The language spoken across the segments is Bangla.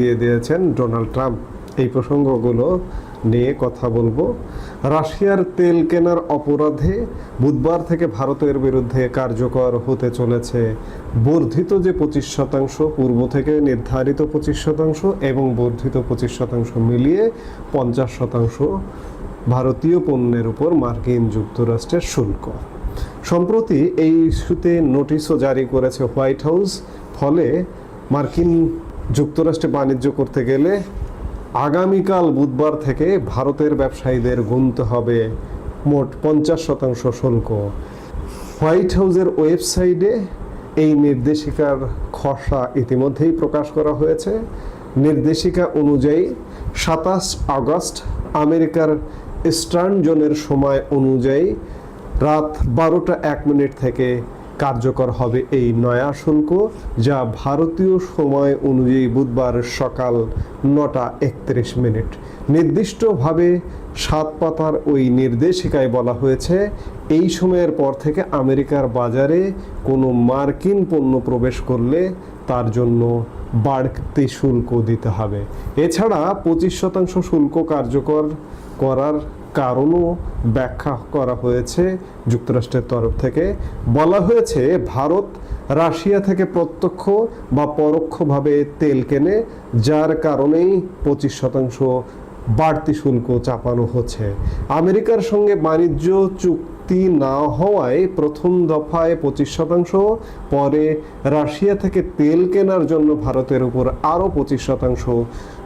দিয়ে দিয়েছেন ডোনাল্ড ট্রাম্প। এই প্রসঙ্গগুলো নিয়ে কথা বলব। রাশিয়ার তেল কেনার অপরাধে বুধবার থেকে ভারতের বিরুদ্ধে কার্যকর হতে চলেছে বর্ধিত যে পঁচিশ শতাংশ, পূর্ব থেকে নির্ধারিত পঁচিশ শতাংশ এবং বর্ধিত পঁচিশ শতাংশ মিলিয়ে পঞ্চাশ শতাংশ ভারতীয় পণ্যের উপর মার্কিন যুক্তরাষ্ট্রের শুল্ক। সম্প্রতি এই ইস্যুতে নোটিশও জারি করেছে হোয়াইট হাউস। ফলে মার্কিন যুক্তরাষ্ট্রে বাণিজ্য করতে গেলে আগামীকাল বুধবার থেকে ভারতের ব্যবসায়ীদের গুনতে হবে মোট পঞ্চাশ শতাংশ শুল্ক। হোয়াইট হাউসের ওয়েবসাইটে এই নির্দেশিকার খসড়া ইতিমধ্যেই প্রকাশ করা হয়েছে। নির্দেশিকা অনুযায়ী সাতাশ আগস্ট আমেরিকার ইস্টার্ন জোনের সময় অনুযায়ী রাত বারোটা এক মিনিট থেকে কার্যকর হবে এই নয়া শুল্ক, যা ভারতীয় সময় অনুযায়ী বুধবার সকাল নটা একত্রিশ মিনিট। নির্দিষ্টভাবে সাত পাতার ওই নির্দেশিকায় বলা হয়েছে, এই সময়ের পর থেকে আমেরিকার বাজারে কোনো মার্কিন পণ্য প্রবেশ করলে তার জন্য বাড়তি শুল্ক দিতে হবে। এছাড়া পঁচিশ শতাংশ শুল্ক কার্যকর করার কারণও ব্যাখ্যা করা হয়েছে যুক্তরাষ্ট্রের তরফ থেকে। বলা হয়েছে, ভারত রাশিয়া থেকে প্রত্যক্ষ বা পরোক্ষভাবে তেল কেনে, যার কারণেই পঁচিশ শতাংশ বাড়তি শুল্ক চাপানো হচ্ছে। আমেরিকার সঙ্গে বাণিজ্য চুক্তি না হওয়ায় প্রথম দফায় পঁচিশ শতাংশ, পরে রাশিয়া থেকে তেল কেনার জন্য ভারতের উপর আরও পঁচিশ শতাংশ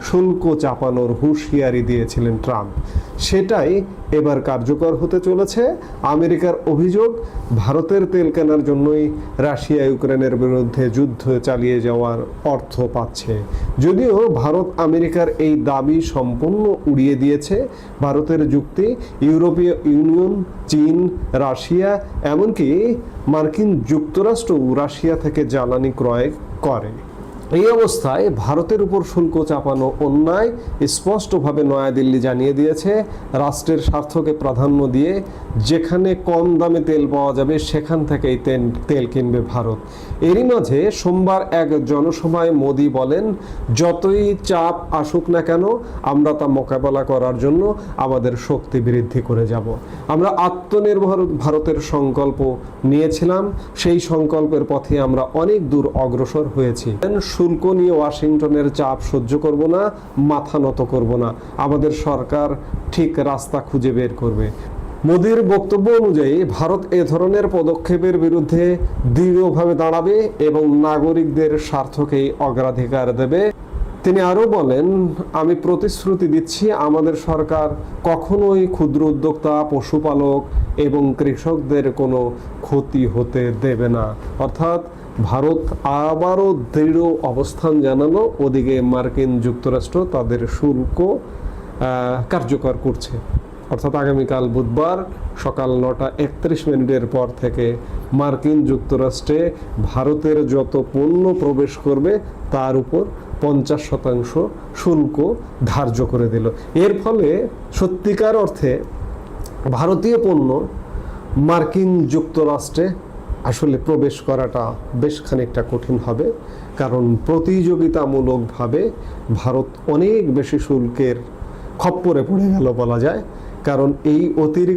শুল্ক চাপানোর হুঁশিয়ারি দিয়েছিলেন ট্রাম্প। সেটাই এবার কার্যকর হতে চলেছে। আমেরিকার অভিযোগ, ভারতের তেল কেনার জন্যই রাশিয়া ইউক্রেনের বিরুদ্ধে যুদ্ধ চালিয়ে যাওয়ার অর্থ পাচ্ছে। যদিও ভারত আমেরিকার এই দাবি সম্পূর্ণ উড়িয়ে দিয়েছে, ভারতের যুক্তি, ইউরোপীয় ইউনিয়ন, চীন রাশিয়া এমনকি মার্কিন যুক্তরাষ্ট্রও রাশিয়া থেকে জ্বালানি ক্রয় করে। এই অবস্থায় ভারতের উপর শুল্ক চাপানো অন্যায় স্পষ্টভাবে নয়াদিল্লি জানিয়ে দিয়েছে। রাষ্ট্রের স্বার্থকে প্রাধান্য দিয়ে যেখানে কম দামে তেল পাওয়া যাবে, সেখান থেকেই তেল কিনবে ভারত। এরই মাঝে সোমবার এক জনসভায় মোদি বলেন, যতই চাপ আসুক না কেন, আমরা তা মোকাবেলা করার জন্য আমাদের শক্তি বৃদ্ধি করে যাব। আমরা আত্মনির্ভর ভারতের সংকল্প নিয়েছিলাম। সেই সংকল্পের পথে আমরা অনেক দূর অগ্রসর হয়েছি। শুল্ক নিয়ে ওয়াশিংটনের চাপ সহ্য করব না, মাথা নত করব না। আমাদের সরকার ঠিক রাস্তা খুঁজে বের করবে। মোদির বক্তব্য অনুযায়ী, ভারত এ ধরনের পদক্ষেপের বিরুদ্ধে দৃঢ়ভাবে দাঁড়াবে এবং নাগরিকদের স্বার্থকেই অগ্রাধিকার দেবে। তিনি আরও বলেন, আমি প্রতিশ্রুতি দিচ্ছি আমাদের সরকার কখনোই ক্ষুদ্র উদ্যোক্তা, পশুপালক এবং কৃষকদের কোনো ক্ষতি হতে দেবে না। অর্থাৎ ভারত আবারও দৃঢ় অবস্থান জানালো। ওদিকে মার্কিন যুক্তরাষ্ট্র তাদের শুল্ক কার্যকর করছে। অর্থাৎ আগামীকাল বুধবার সকাল নটা একত্রিশ মিনিটের পর থেকে মার্কিন যুক্তরাষ্ট্রে ভারতের যত পণ্য প্রবেশ করবে, তার উপর পঞ্চাশ শতাংশ শুল্ক ধার্য করে দিল। এর ফলে সত্যিকার অর্থে ভারতীয় পণ্য মার্কিন যুক্তরাষ্ট্রে আসলে প্রবেশ করাটা বেশ খানিকটা কঠিন হবে। কারণ প্রতিযোগিতামূলকভাবে ভারত অনেক বেশি শুল্কের খপ্পরে পড়ে গেল বলা যায়। কারণ এই অতিরিক্ত